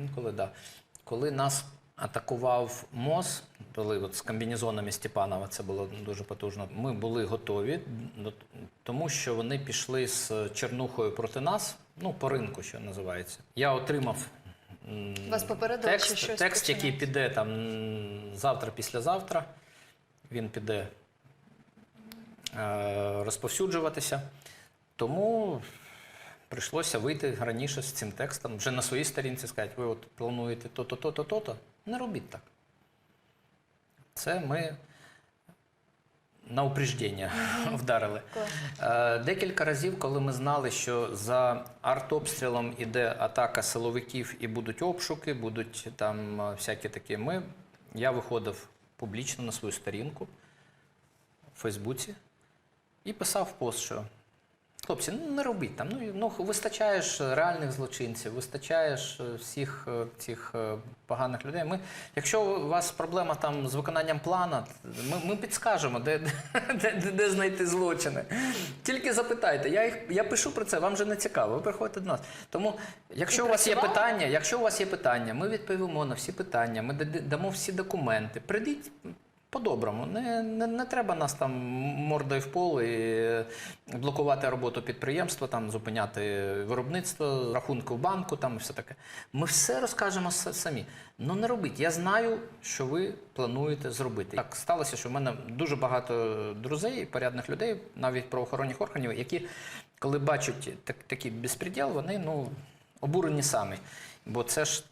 Інколи, да. Коли нас атакував МОЗ, коли от з комбінезонами Степанова це було дуже потужно, ми були готові, тому що вони пішли з чернухою проти нас, ну, по ринку, що називається. Я отримав Вас попередили, текст, що щось текст який піде там завтра, післязавтра. Він піде е, розповсюджуватися. Тому прийшлося вийти раніше з цим текстом, вже на своїй сторінці сказати, ви от плануєте то-то, то-то, то-то. Не робіть так. Це ми на упреждення вдарили. Е, Декілька разів, коли ми знали, що за артобстрілом іде атака силовиків і будуть обшуки, будуть там е, всякі такі. Ми, я виходив публічно на свою сторінку в Фейсбуці і писав пост, що хлопці, ну не робіть там. Ну, ну вистачає ж реальних злочинців, вистачає ж е, всіх е, цих е, поганих людей. Ми, якщо у вас проблема там з виконанням плана, ми, ми підскажемо, де, де, де, де знайти злочини. Тільки запитайте. Я їх я пишу про це, вам же не цікаво. Ви приходите до нас. Тому, якщо у вас є питання, якщо у вас є питання, ми відповімо на всі питання, ми дамо всі документи. Прийдіть. По-доброму, не, не, не треба нас там мордою в пол і блокувати роботу підприємства, там зупиняти виробництво, рахунки в банку, там і все таке. Ми все розкажемо самі. Ну не робіть. Я знаю, що ви плануєте зробити. Так сталося, що в мене дуже багато друзей, порядних людей, навіть правоохоронних органів, які, коли бачать так, такий безпреділ, вони ну, обурені самі. Бо це ж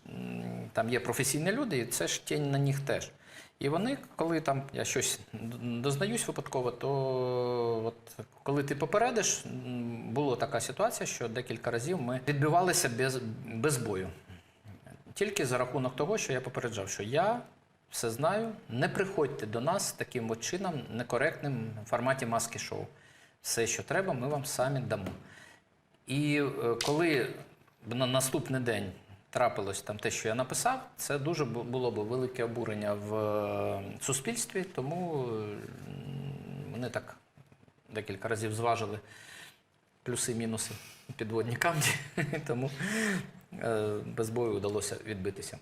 там є професійні люди, і це ж тінь на них теж. І вони, коли там я щось дознаюсь випадково, то от коли ти попередиш, була така ситуація, що декілька разів ми відбивалися без, без бою. Тільки за рахунок того, що я попереджав, що я все знаю, не приходьте до нас таким от чином, некоректним в форматі маски-шоу. Все, що треба, ми вам самі дамо. І е, коли на наступний день трапилось там те, що я написав, це дуже було б велике обурення в е, суспільстві, тому вони так декілька разів зважили плюси-мінуси підводні камні, тому е, без бою вдалося відбитися.